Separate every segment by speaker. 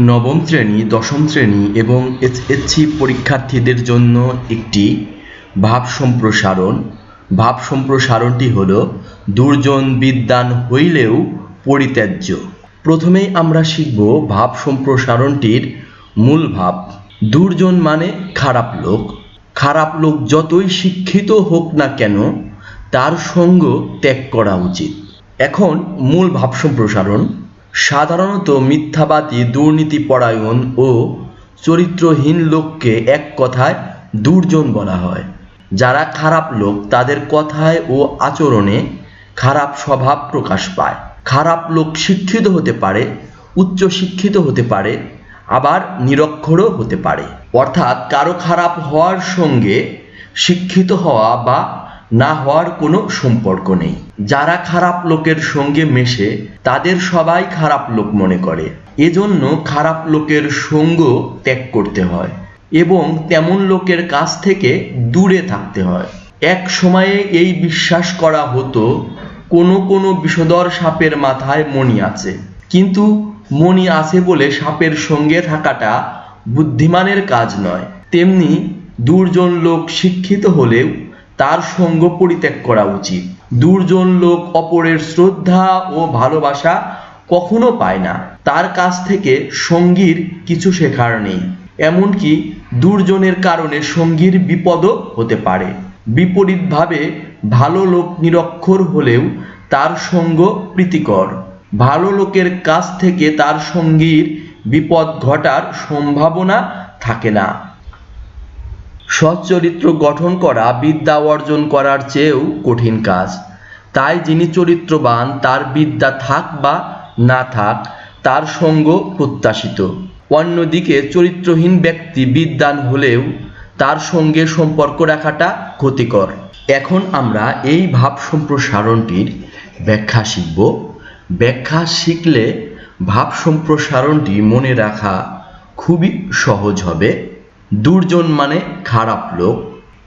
Speaker 1: নবম শ্রেণি, দশম শ্রেণি এবং এইচএসসি পরীক্ষার্থীদের জন্য একটি ভাব সম্প্রসারণ। ভাব সম্প্রসারণটি হল, দুর্জন বিদ্যান হইলেও পরিত্যাজ্য। প্রথমেই আমরা শিখব ভাব সম্প্রসারণটির মূল ভাব। দুর্জন মানে খারাপ লোক। খারাপ লোক যতই শিক্ষিত হোক না কেন, তার সঙ্গ ত্যাগ করা উচিত। এখন মূল ভাব সম্প্রসারণ। সাধারণত মিথ্যাবাদী, দুর্নীতিপরায়ণ ও চরিত্রহীন লোককে এক কথায় দুর্জন বলা হয়। যারা খারাপ লোক, তাদের কথায় ও আচরণে খারাপ স্বভাব প্রকাশ পায়। খারাপ লোক শিক্ষিত হতে পারে, উচ্চ শিক্ষিত হতে পারে, আবার নিরক্ষরও হতে পারে। অর্থাৎ কারও খারাপ হওয়ার সঙ্গে শিক্ষিত হওয়া বা না হওয়ার কোনো সম্পর্ক নেই। যারা খারাপ লোকের সঙ্গে মেশে, তাদের সবাই খারাপ লোক মনে করে। এজন্য খারাপ লোকের সঙ্গ ত্যাগ করতে হয় এবং তেমন লোকের কাছ থেকে দূরে থাকতে হয়। এক সময়ে এই বিশ্বাস করা হতো, কোনো কোনো বিষধর সাপের মাথায় মণি আছে। কিন্তু মণি আছে বলে সাপের সঙ্গে থাকাটা বুদ্ধিমানের কাজ নয়। তেমনি দুর্জন লোক শিক্ষিত হলেও তার সঙ্গ পরিত্যাগ করা উচিত। দুর্জন লোক অপরের শ্রদ্ধা ও ভালোবাসা কখনো পায় না। তার কাছ থেকে সঙ্গীর কিছু শেখার নেই। এমনকি দুর্জনের কারণে সঙ্গীর বিপদও হতে পারে। বিপরীতভাবে ভালো লোক নিরক্ষর হলেও তার সঙ্গ প্রীতিকর। ভালো লোকের কাছ থেকে তার সঙ্গীর বিপদ ঘটার সম্ভাবনা থাকে না। সচ্চরিত্র গঠন করা, বিদ্যা অর্জন করার চেয়েও কঠিন কাজ। তাই যিনি চরিত্রবান, তার বিদ্যা থাক বা না থাক, তার সঙ্গ প্রত্যাশিত। অন্যদিকে চরিত্রহীন ব্যক্তি বিদ্বান হলেও তার সঙ্গে সম্পর্ক রাখাটা ক্ষতিকর। এখন আমরা এই ভাব সম্প্রসারণটির ব্যাখ্যা শিখব। ব্যাখ্যা শিখলে ভাব সম্প্রসারণটি মনে রাখা খুবই সহজ হবে। দুর্জন মানে খারাপ লোক।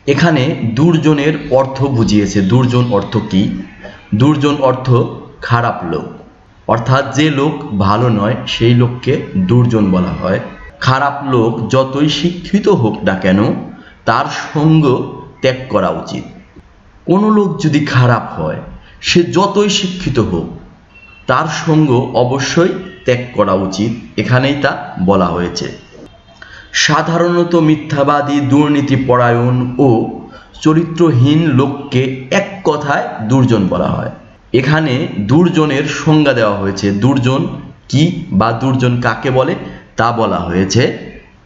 Speaker 1: এখানে দুর্জনের অর্থ বুঝিয়েছে। দুর্জন অর্থ কি? দুর্জন অর্থ খারাপ লোক। অর্থাৎ যে লোক ভালো নয়, সেই লোককে দুর্জন বলা হয়। খারাপ লোক যতই শিক্ষিত হোক না কেন, তার সঙ্গ ত্যাগ করা উচিত। কোনো লোক যদি খারাপ হয়, সে যতই শিক্ষিত হোক, তার সঙ্গ অবশ্যই ত্যাগ করা উচিত। এখানেই তা বলা হয়েছে। সাধারণত মিথ্যাবাদী দুর্নীতিপরায়ণ ও চরিত্রহীন লোককে এক কথায় দুর্জন বলা হয়। এখানে দুর্জনের সংজ্ঞা দেওয়া হয়েছে। দুর্জন কি বা দুর্জন কাকে বলে? তা বলা হয়েছে।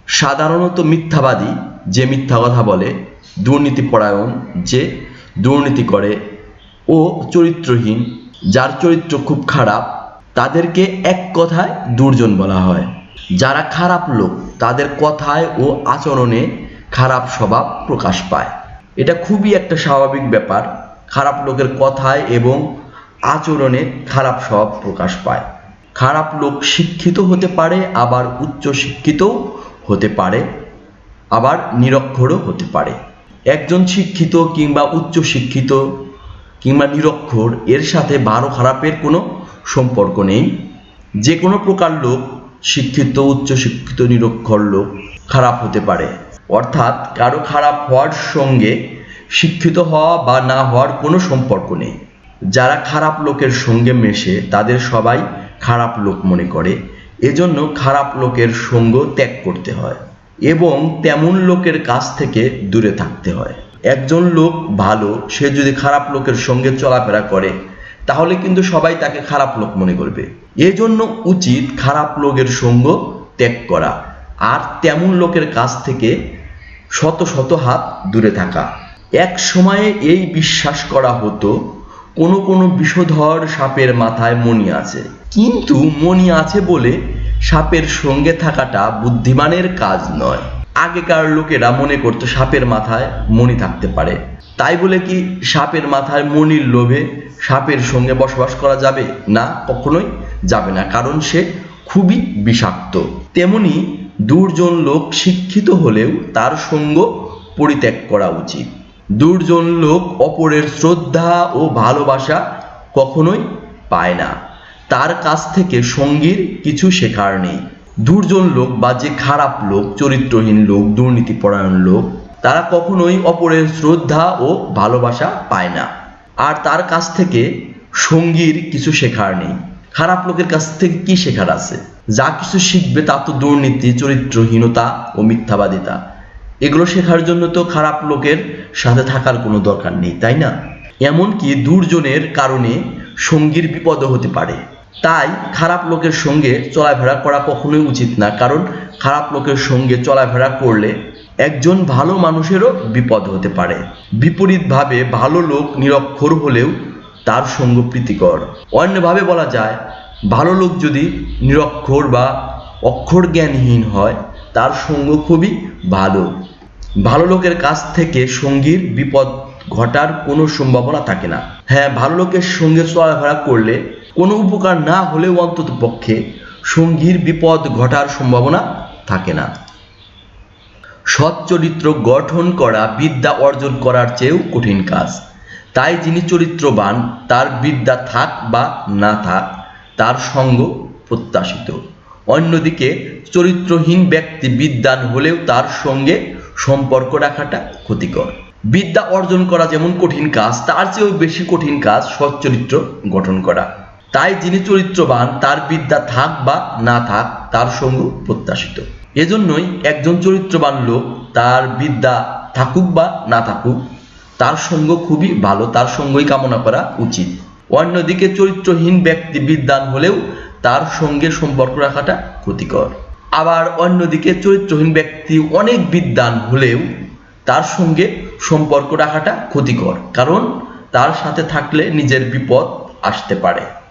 Speaker 1: সাধারণত মিথ্যাবাদী যে মিথ্যা কথা বলে দুর্নীতিপরায়ণ যে দুর্নীতি করে ও চরিত্রহীন, যার চরিত্র খুব খারাপ, তাদেরকে এক কথায় দুর্জন বলা হয়। যারা খারাপ লোক তাদের কথায় ও আচরণে খারাপ স্বভাব প্রকাশ পায়। এটা খুবই একটা স্বাভাবিক ব্যাপার। খারাপ লোকের কথায় এবং আচরণে খারাপ স্বভাব প্রকাশ পায়। খারাপ লোক শিক্ষিত হতে পারে, আবার উচ্চ শিক্ষিতও হতে পারে, আবার নিরক্ষরও হতে পারে। একজন শিক্ষিত কিংবা উচ্চ শিক্ষিত কিংবা নিরক্ষর, এর সাথে ভালো খারাপের কোনো সম্পর্ক নেই। যে কোনো প্রকার লোক শিক্ষিত উচ্চ শিক্ষিত নিরক্ষর লোক খারাপ হতে পারে। অর্থাৎ কারও খারাপ হওয়ার সঙ্গে শিক্ষিত হওয়া বা না হওয়ার কোনো সম্পর্ক নেই। যারা খারাপ লোকের সঙ্গে মেশে, তাদের সবাই খারাপ লোক মনে করে। এজন্য খারাপ লোকের সঙ্গ ত্যাগ করতে হয় এবং তেমন লোকের কাছ থেকে দূরে থাকতে হয়। একজন লোক ভালো, সে যদি খারাপ লোকের সঙ্গে চলাফেরা করে তাহলে কিন্তু সবাই তাকে খারাপ লোক মনে করবে। এজন্য উচিত খারাপ লোকের সঙ্গ ত্যাগ করা, আর তেমন লোকের কাছ থেকে শত শত হাত দূরে থাকা। এক সময়ে এই বিশ্বাস করা হতো, কোনো কোনো বিষধর সাপের মাথায় মণি আছে। কিন্তু মণি আছে বলে সাপের সঙ্গে থাকাটা বুদ্ধিমানের কাজ নয়। আগেকার লোকেরা মনে করতো সাপের মাথায় মনি থাকতে পারে। তাই বলে কি সাপের মাথায় মণির লোভে সাপের সঙ্গে বসবাস করা যাবে? না, কখনোই যাবে না, কারণ সে খুবই বিষাক্ত। তেমনি দুর্জন লোক শিক্ষিত হলেও তার সঙ্গ পরিত্যাগ করা উচিত। দুর্জন লোক অপরের শ্রদ্ধা ও ভালোবাসা কখনোই পায় না। তার কাছ থেকে সঙ্গীর কিছু শেখার নেই। দুর্জন লোক বা যে খারাপ লোক, চরিত্রহীন লোক, দুর্নীতিপরায়ণ লোক তারা কখনোই অপরের শ্রদ্ধা ও ভালোবাসা পায় না। আর তার কাছ থেকে সঙ্গীর কিছু শেখার নেই। খারাপ লোকের কাছ থেকে কি শেখার আছে? যা কিছু শিখবে তা তো দুর্নীতি, চরিত্রহীনতা ও মিথ্যাবাদিতা। এগুলো শেখার জন্য তো খারাপ লোকের সাথে থাকার কোনো দরকার নেই, তাই না? এমনকি দুর্জনের কারণে সঙ্গীর বিপদও হতে পারে। তাই খারাপ লোকের সঙ্গে চলাফেরা করা কখনোই উচিত না, কারণ খারাপ লোকের সঙ্গে চলাফেরা করলে একজন ভালো মানুষেরও বিপদ হতে পারে। বিপরীতভাবে ভালো লোক নিরক্ষর হলেও তার সঙ্গ প্রীতিকর। অন্যভাবে বলা যায়, ভালো লোক যদি নিরক্ষর বা অক্ষর জ্ঞানহীন হয়, তার সঙ্গ খুবই ভালো। ভালো লোকের কাছ থেকে সঙ্গীর বিপদ ঘটার কোনো সম্ভাবনা থাকে না। হ্যাঁ ভালো লোকের সঙ্গে চলাফেরা করলে কোনো উপকার না হলেও অন্তত পক্ষে সঙ্গীর বিপদ ঘটার সম্ভাবনা থাকে না। সৎ চরিত্র গঠন করা, বিদ্যা অর্জন করার চেয়েও কঠিন কাজ। তাই যিনি চরিত্রবান, তার বিদ্যা থাক বা না থাক, তার সঙ্গ প্রত্যাশিত। অন্যদিকে, চরিত্রহীন ব্যক্তি বিদ্যান হলেও তার সঙ্গে সম্পর্ক রাখাটা ক্ষতিকর। বিদ্যা অর্জন করা যেমন কঠিন কাজ, তার চেয়েও বেশি কঠিন কাজ সৎ চরিত্র গঠন করা। তাই যিনি চরিত্রবান, তার বিদ্যা থাক বা না থাক, তার সঙ্গ প্রত্যাশিত। এজন্যই একজন চরিত্রবান লোক তার বিদ্যা থাকুক বা না থাকুক, তার সঙ্গ খুবই ভালো, তার সঙ্গই কামনা করা উচিত। অন্যদিকে চরিত্রহীন ব্যক্তি বিদ্যান হলেও তার সঙ্গে সম্পর্ক রাখাটা ক্ষতিকর। আবার অন্যদিকে চরিত্রহীন ব্যক্তি অনেক বিদ্যান হলেও তার সঙ্গে সম্পর্ক রাখাটা ক্ষতিকর, কারণ তার সাথে থাকলে নিজের বিপদ আসতে পারে।